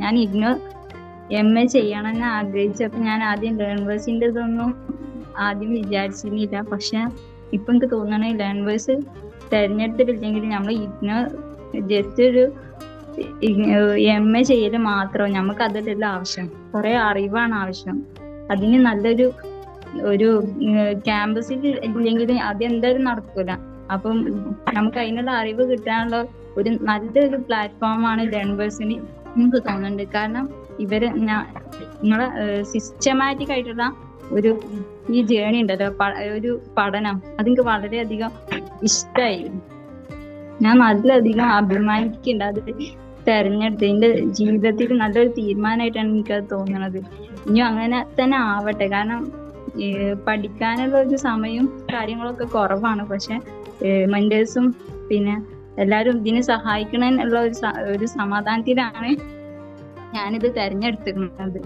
ഞാൻ ignore M A ചെയ്യണമെന്ന് ആഗ്രഹിച്ചപ്പോൾ ഞാൻ ആദ്യം ലേൺവേഴ്സിന്റെ ഇതൊന്നും ആദ്യം വിചാരിച്ചിരുന്നില്ല. പക്ഷെ ഇപ്പൊ എനിക്ക് തോന്നണേ ലേൺവേഴ്സ് തെരഞ്ഞെടുത്തിട്ടില്ലെങ്കിൽ നമ്മൾ ഇഗ്നോ ജസ്റ്റ് ഒരു എം എ ചെയ്യൽ മാത്രം നമുക്ക് അതിലുള്ള ആവശ്യം. കുറെ അറിവാണ് ആവശ്യം. അതിന് നല്ലൊരു ഒരു ക്യാമ്പസിൽ ഇല്ലെങ്കിൽ അതെന്തായാലും നടക്കൂല. അപ്പം നമുക്ക് അതിനുള്ള അറിവ് കിട്ടാനുള്ള ഒരു നല്ലൊരു പ്ലാറ്റ്ഫോമാണ് ലേൺവേഴ്സിന് എനിക്ക് തോന്നുന്നുണ്ട് കാരണം ഇവർ നിങ്ങളെ സിസ്റ്റമാറ്റിക് ആയിട്ടുള്ള ഒരു ഈ ജേണി ഉണ്ടല്ലോ. ഒരു പഠനം. അതെനിക്ക് വളരെയധികം ഇഷ്ടമായി ഞാൻ നല്ലധികം അഭിമാനിക്കുന്നുണ്ട് അത് തെരഞ്ഞെടുത്ത്. എന്റെ ജീവിതത്തിൽ നല്ലൊരു തീരുമാനമായിട്ടാണ് എനിക്കത് തോന്നുന്നത് ഇനിയും അങ്ങനെ തന്നെ ആവട്ടെ. കാരണം പഠിക്കാനുള്ള ഒരു സമയവും കാര്യങ്ങളൊക്കെ കുറവാണ്. പക്ഷെ മെന്റേഴ്സും പിന്നെ എല്ലാരും ഇതിനെ സഹായിക്കണമെന്നുള്ള ഒരു സ- ഒരു സമാധാനത്തിലാണ് ഞാനിത് തെരഞ്ഞെടുത്തിരുന്നത്